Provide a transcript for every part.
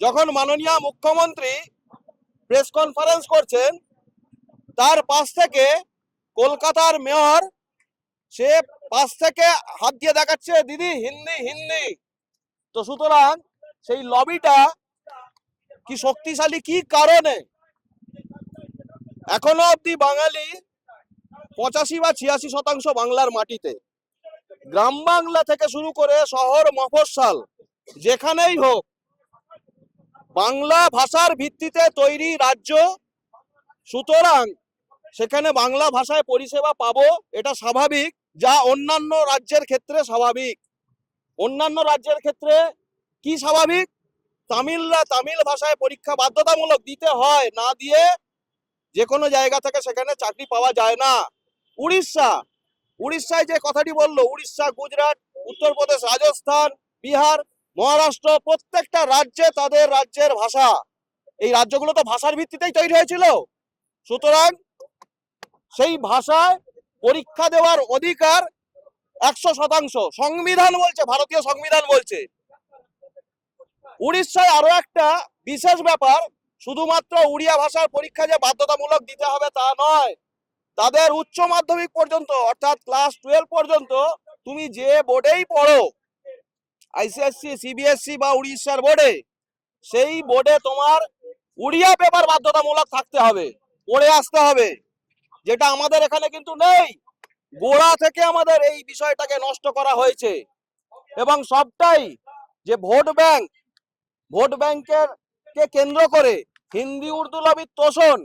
যখন মাননীয় মুখ্যমন্ত্রী প্রেস কনফারেন্স করছেন, তার পাশ থেকে কলকাতার মেয়র, সে পাশ থেকে হাত দিয়ে দেখাচ্ছে, দিদি, হিন্দি হিন্দি। তো সুতরাং সেই লবিটা কি শক্তিশালী, কি কারণে? এখনও অবধি বাঙালি পঁচাশি বা ছিয়াশি শতাংশ বাংলার মাটিতে। গ্রাম বাংলা থেকে শুরু করে শহর মফস্বল, যেখানেই হোক বাংলা ভাষার ভিত্তিতে তৈরি রাজ্য। সুতরাং সেখানে বাংলা ভাষায় পরিষেবা পাবো, এটা স্বাভাবিক। যা অন্যান্য রাজ্যের ক্ষেত্রে স্বাভাবিক। অন্যান্য রাজ্যের ক্ষেত্রে কি স্বাভাবিক? তামিলরা তামিল ভাষায় পরীক্ষা বাধ্যতামূলক দিতে হয়, না দিয়ে যে কোনো জায়গা থেকে সেখানে চাকরি পাওয়া যায় না। উড়িষ্যা, উড়িষ্যায় যে কথাটি বলল, উড়িষ্যা, গুজরাট, উত্তরপ্রদেশ, রাজস্থান, বিহার মহারাষ্ট্র প্রত্যেকটা রাজ্যে তাদের রাজ্যের ভাষা। এই রাজ্যগুলো তো ভাষার ভিত্তিতেই তৈরি হয়েছিল। সুতরাং সেই ভাষায় পরীক্ষা দেওয়ার অধিকার একশো শতাংশ। সংবিধান বলছে, ভারতীয় সংবিধান বলছে। উড়িষ্যায় আরও একটা বিশেষ ব্যাপার, শুধুমাত্র উড়িয়া ভাষার পরীক্ষা যে বাধ্যতামূলক দিতে হবে তা নয়। তাদের উচ্চ মাধ্যমিক পর্যন্ত, অর্থাৎ ক্লাস টুয়েলভ পর্যন্ত, তুমি যে বোর্ডেই পড়ো আইসিএসসি সিবিএসসি বা উড়িষ্যার বোর্ডে সেই বোর্ডে তোমার উড়িয়া পেপার বাধ্যতামূলক থাকতে হবে, পড়ে আসতে হবে। যেটা আমাদের এখানে কিন্তু নেই। গোড়া থেকে আমাদের এই বিষয়টাকে নষ্ট করা হয়েছে। এবং সবটাই যে ভোট ব্যাংক, ভোট ব্যাংকের কে কেন্দ্র করে হিন্দি, উর্দু লবির তোষণ,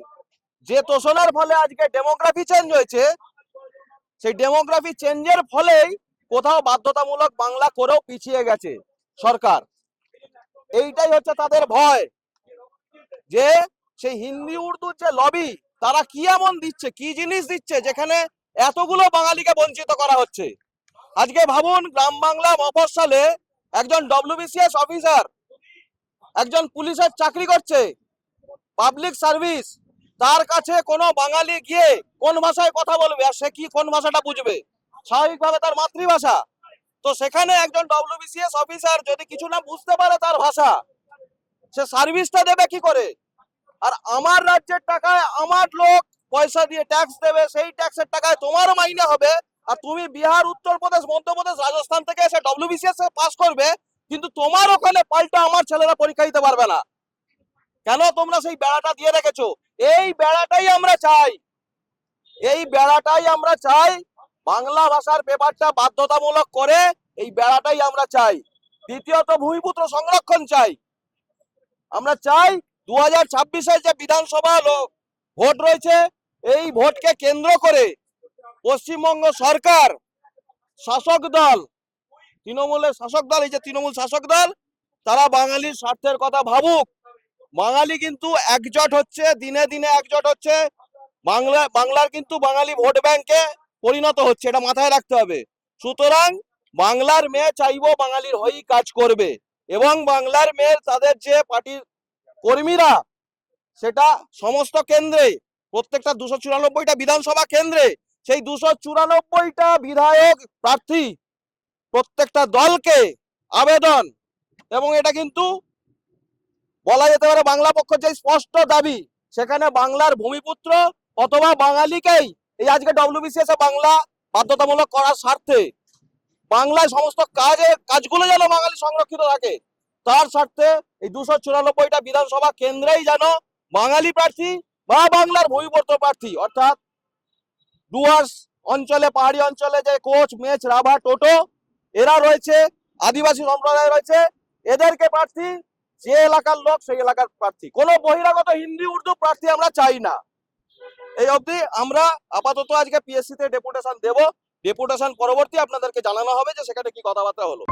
যে তোষণের ফলে আজকে ডেমোগ্রাফি চেঞ্জ হয়েছে, সেই ডেমোগ্রাফি চেঞ্জের ফলেই কোথাও বাধ্যতামূলক বাংলা করেও পিছিয়ে গেছে সরকার। এইটাই হচ্ছে তাদের ভয় যে সেই হিন্দি উর্দুর যে লবি তারা কি এমন দিচ্ছে, কি জিনিস দিচ্ছে যেখানে এতগুলো বাঙালিকে বঞ্চিত করা হচ্ছে? আজকে ভাবুন, গ্রাম বাংলা মফস্বলে একজন ডব্লিউবিসিএস অফিসার একজন পুলিশের চাকরি করছে পাবলিক সার্ভিস তার কাছে কোনো বাঙালি গিয়ে কোন ভাষায় কথা বলবে, আর সে কি কোন ভাষাটা বুঝবে? স্বাভাবিকভাবে তার মাতৃভাষা। তো সেখানে একজন ডব্লিউবিসিএস অফিসার যদি কিছু না বুঝতে পারে তার ভাষা, সে সার্ভিসটা দেবে কি করে? আর আমার রাজ্যের টাকায় আমার লোক পয়সা দিয়ে ট্যাক্স দেবে, সেই ট্যাক্সের টাকায় তোমার মাইনে হবে। আর তুমি বিহার উত্তরপ্রদেশ মধ্যপ্রদেশ, রাজস্থান থেকে এসে ডব্লিউবিসিএস পাস করবে, কিন্তু তোমার ওখানে পাল্টা আমার ছেলেরা পরীক্ষা দিতে পারবে না। কেন তোমরা সেই বেড়াটা দিয়ে রেখেছো? এই বেড়াটাই আমরা চাই। এই বেড়াটাই আমরা চাই বাংলা ভাষার পেপারটা বাধ্যতামূলক করে এই বেড়াটাই আমরা চাই। দ্বিতীয়ত ভূমিপুত্র সংরক্ষণ চাই। আমরা চাই দু হাজার ছাব্বিশে যে বিধানসভা ভোট রয়েছে, এই ভোটকে কেন্দ্র করে পশ্চিমবঙ্গ সরকার, শাসক দল, তৃণমূলের শাসক দল, এই যে তৃণমূল শাসক দল, তারা বাঙালির স্বার্থের কথা ভাবুক। বাঙালি কিন্তু একজোট হচ্ছে, দিনে দিনে একজোট হচ্ছে। বাংলা, বাংলার কিন্তু বাঙালি ভোট ব্যাংকে পরিণত হচ্ছে, এটা মাথায় রাখতে হবে। সুতরাং বাংলার মেয়ে চাইব বাঙালির হয়েই কাজ করবে এবং বাংলার মেয়ের তাদের যে পার্টির কর্মীরা, সেটা সমস্ত কেন্দ্রে, প্রত্যেকটা দুশো চুরানব্বইটা বিধানসভা কেন্দ্রে, সেই দুশো চুরানব্বইটা বিধায়ক প্রার্থী প্রত্যেকটা দলকে আবেদন এবং এটা কিন্তু বলা যেতে পারে বাংলা পক্ষ যে স্পষ্ট দাবি, সেখানে বাংলার ভূমিপুত্র অথবা বাঙালিকেই এই আজকে ডব্লিউবিসিএস বাংলা বাধ্যতামূলক করার স্বার্থে বাংলায় সমস্ত কাজে কাজগুলো যেন বাঙালি সংরক্ষিত থাকে, তার স্বার্থে এই দুশো চুরানব্বইটা বিধানসভা কেন্দ্রেই যেন বাঙালি প্রার্থী বা বাংলার ভূমিপুত্র প্রার্থী, অর্থাৎ ডুয়ার্স অঞ্চলে, পাহাড়ি অঞ্চলে যে কোচ, মেচ, রাভা, টোটো, এরা রয়েছে, আদিবাসী সম্প্রদায় রয়েছে, এদেরকে প্রার্থী যে এলাকার লোক, সেই এলাকার প্রার্থী। কোনো বহিরাগত হিন্দি, উর্দু প্রার্থী আমরা চাই না। এই অবধি আমরা আপাতত আজকে পিএসসিতে ডেপুটেশন দেব। ডেপুটেশন পরবর্তী আপনাদেরকে জানানো হবে যে সেখানে কি কথাবার্তা হলো।